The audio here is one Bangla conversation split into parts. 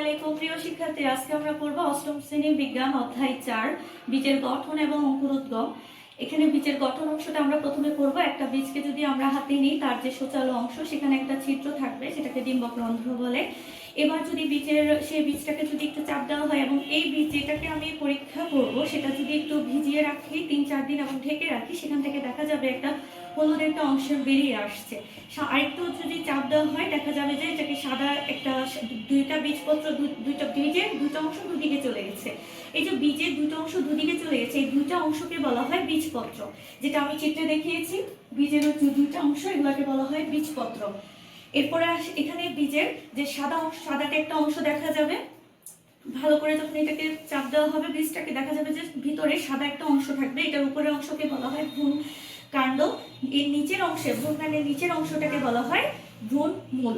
আলাইকুম, প্রিয় শিক্ষার্থী। আজকে আমরা পড়ব অষ্টম শ্রেণির বিজ্ঞান অধ্যায় চার, বীজের গঠন এবং অঙ্কুরোদ্গম। এখানে বীজের গঠন অংশটা আমরা প্রথমে পড়ব। একটা বীজকে যদি আমরা হাতে নিই, তার যে সোচালো অংশ, সেখানে একটা ছিদ্র থাকবে, সেটাকে ডিম্বক রন্ধ্র বলে। এবার যদি বীজের, সেই বীজটাকে যদি একটু চাপ দেওয়া হয় এবং এই বীজ যেটাকে আমি পরীক্ষা করব, সেটা যদি একটু ভিজিয়ে রাখি, তিন চার দিন এবং ঢেকে রাখি, সেখান থেকে দেখা যাবে একটা হলুদ একটা অংশ বেরিয়ে আসছে। আরেকটু যদি চাপ দেওয়া হয়, দেখা যাবে যে এটাকে সাদা একটা দুইটা বীজপত্র দুইটা বীজের দুটো অংশ দুদিকে চলে গেছে। এই যে বীজের দুটো অংশ দুদিকে চলে গেছে, এই দুইটা অংশকে বলা হয় বীজপত্র। যেটা আমি চিত্রে দেখিয়েছি, বীজের দুইটা অংশ, এগুলোকে বলা হয় বীজপত্র। এরপরে এখানে বীজের যে সাদা অংশ, সাদাতে একটা অংশ দেখা যাবে। ভালো করে যখন এটাকে চাপ দেওয়া হবে, বীজটাকে দেখা যাবে যে ভিতরে সাদা একটা অংশ থাকবে। এটার উপরের অংশকে বলা হয় ভ্রূণ কাণ্ড। এর নিচের অংশে, ভ্রূণ কাণ্ডের নিচের অংশটাকে বলা হয় ভ্রূণ মূল।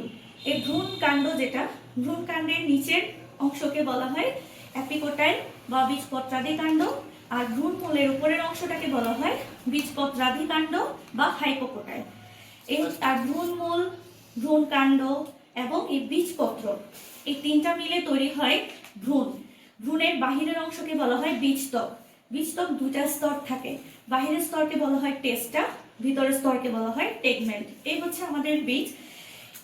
এই ভ্রূণ কাণ্ড যেটা, ভ্রূণ কাণ্ডের নিচের অংশকে বলা হয় অ্যাপিকোটাইল বা বীজপত্রাদি কাণ্ড। আর ভ্রূণ মূলের উপরের অংশটাকে বলা হয় বীজপত্রাদি কাণ্ড বা হাইপোকোটাইল। এই আর ভ্রূণ মূল ভ্রূণ কাণ্ড এবং এই বীজপত্র। এই তিনটা মিলে তৈরি হয় ভ্রূণ। ভ্রূণের বাহিরের অংশকে বলা হয় বীজত্বক বীজত্বক দুটা স্তর থাকে। বাহিরের স্তরকে বলা হয় টেস্টা, ভিতরের স্তরকে বলা হয় টেগমেন্ট। এই হচ্ছে আমাদের বীজ,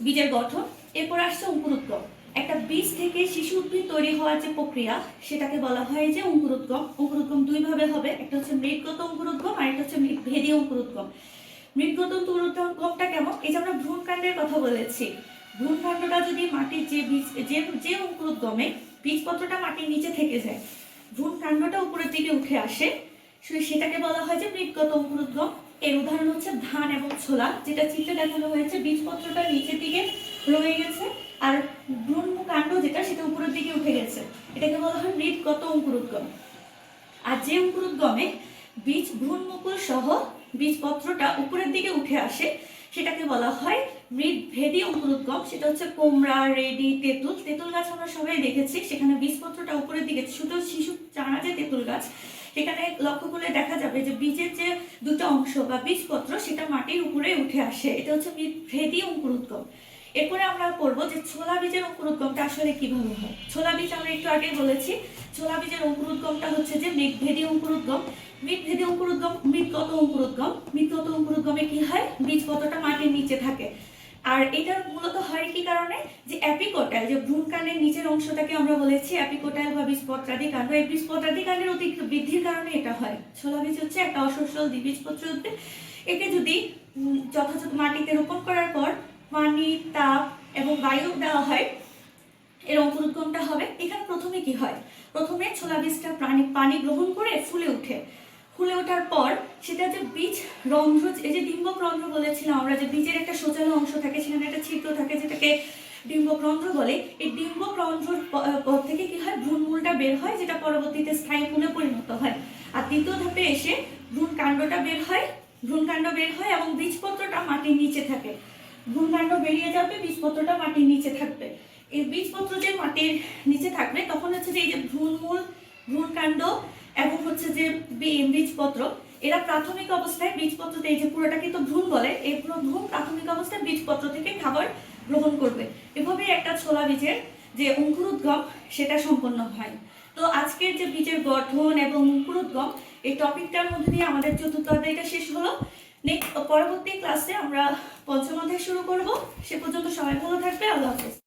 বীজের গঠন। এরপর আসছে অঙ্কুরোদ্গম। একটা বীজ থেকে শিশু উদ্ভিদ তৈরি হওয়ার যে প্রক্রিয়া, সেটাকে বলা হয় যে অঙ্কুরোদ্গম। অঙ্কুরোদ্গম দুই ভাবে হবে। একটা হচ্ছে মৃৎগত অঙ্কুরোদ্গম আর একটা হচ্ছে ভেদী অঙ্কুরোদ্গম। মৃৎগত অঙ্কুরোদ্গমটা কেমন? এই যে আমরা ভ্রূণকাণ্ডের কথা বলেছি। ভ্রূণকাণ্ডটা যদি মাটির যে বীজ, যে যে অঙ্কুরোদ্গমে বীজপত্রটা মাটির নিচে থেকে যায়, ভ্রূণকাণ্ডটা উপরের দিকে উঠে আসে সেটাকে বলা হয় যে মৃৎগত অঙ্কুরোদ্গম। এর উদাহরণ হচ্ছে ধান এবং ছোলা, যেটা চিত্রে দেখানো হয়েছে, বীজপত্রটা নিচের দিকে রয়ে গেছে, আর ভ্রূণ কাণ্ড যেটা, সেটা উপরের দিকে উঠে গেছে। এটাকে বলা হয় মৃৎগত অঙ্কুরোদ্গম। আর যে অঙ্কুরোদ্গমে বীজ ভ্রূণমুকুল সহ বীজপত্রটা উপরের দিকে উঠে আসে। সেটাকে বলা হয় মৃৎভেদী অঙ্কুরোদ্গম সেটা হচ্ছে কোমড়া, রেডি, তেঁতুল। তেঁতুল গাছ আমরা সবাই দেখেছি। সেখানে বীজপত্রটা উপরের দিকে ছোট শিশু চারা যে তেঁতুল গাছ, সেখানে লক্ষ্য করলে দেখা যাবে যে বীজের যে দুটো অংশ বা বীজপত্র, সেটা মাটির উপরে উঠে আসে। এটা হচ্ছে মৃৎভেদী অঙ্কুরোদ্গম এরপরে আমরা করব যে ছোলা বীজের অঙ্কুরোদ্গমটা আসলে কীভাবে হয়। ছোলা বীজ আমরা একটু আগে বলেছি ছোলা বীজের অঙ্কুরোদ্গমটা হচ্ছে যে মৃৎভেদী অঙ্কুরোদ্গম। মৃৎভেদী অঙ্কুরোদ্গম, মৃৎগত অঙ্কুরোদ্গম। মৃৎগত অঙ্কুরোদ্গমে কি হয়? বীজপত্রটা মাটির নিচে থাকে। আর এটার মূলত হয় কি কারণে? যে অ্যাপিকোটাইল যে ভ্রূণকাণ্ডের নিচের অংশটাকে আমরা বলেছি অ্যাপিকোটাইল বা বীজপত্রাদি কাণ্ড। এই বীজপত্রাদি কাণ্ডের অতিরিক্ত বৃদ্ধির কারণে এটা হয়। ছোলা বীজ হচ্ছে একটা অসস্যল দ্বিবীজপত্র উদ্ভিদ একে যদি যথাযথ মাটিতে রোপণ করার পর পানি, তাপ এবং বায়ু দেওয়া হয় এর অঙ্কুরোদ্গমটা হবে। এখানে প্রথমে কি হয়? প্রথমে ছোলা বীজটা প্রাণী, পানি গ্রহণ করে ফুলে উঠে ফুলে ওঠার পর সেটা যে বীজ রন্ধ্র, এই যে ডিম্বক রন্ধ্র বলেছিলাম আমরা, যে বীজের একটা সোচালো অংশ থাকে, সেখানে একটা ছিদ্র থাকে যেটাকে ডিম্বক রন্ধ্র বলে। এই ডিম্বক রন্ধ্রর পর থেকে কি হয়? ভ্রূণমূলটা বের হয়, যেটা পরবর্তীতে স্থায়ী মূলে পরিণত হয়। আর দ্বিতীয় ধাপে এসে ভ্রূণ কাণ্ডটা বের হয়, ভ্রূণ কাণ্ড বের হয় এবং বীজপত্রটা মাটির নিচে থাকে। ভ্রূণকাণ্ড বেরিয়ে যাবে, বীজপত্রটা মাটির নিচে থাকবে। এই বীজপত্র যে মাটির নিচে থাকবে, তখন হচ্ছে যে এই যে ভ্রূণমূল ভ্রূণকাণ্ড এবং হচ্ছে যে বীজপত্র, এরা প্রাথমিক অবস্থায় বীজপত্রতে এই যে পুরোটাকে তো ভ্রূণ বলে, এই পুরো ভ্রূণ প্রাথমিক অবস্থায় বীজপত্র থেকে খাবার গ্রহণ করবে। এভাবেই একটা ছোলা বীজের যে অঙ্কুরোদ্গম, সেটা সম্পন্ন হয়। তো আজকের যে বীজের গঠন এবং অঙ্কুরোদ্গম, এই টপিকটার মধ্যে দিয়ে আমাদের চতুর্থ অধ্যায়টা শেষ হলো। নেক্সট পরবর্তী ক্লাসে আমরা পঞ্চম অধ্যায় শুরু করব। সে পর্যন্ত সবাই ভালো থাকবে, আল্লাহ হাফেজ।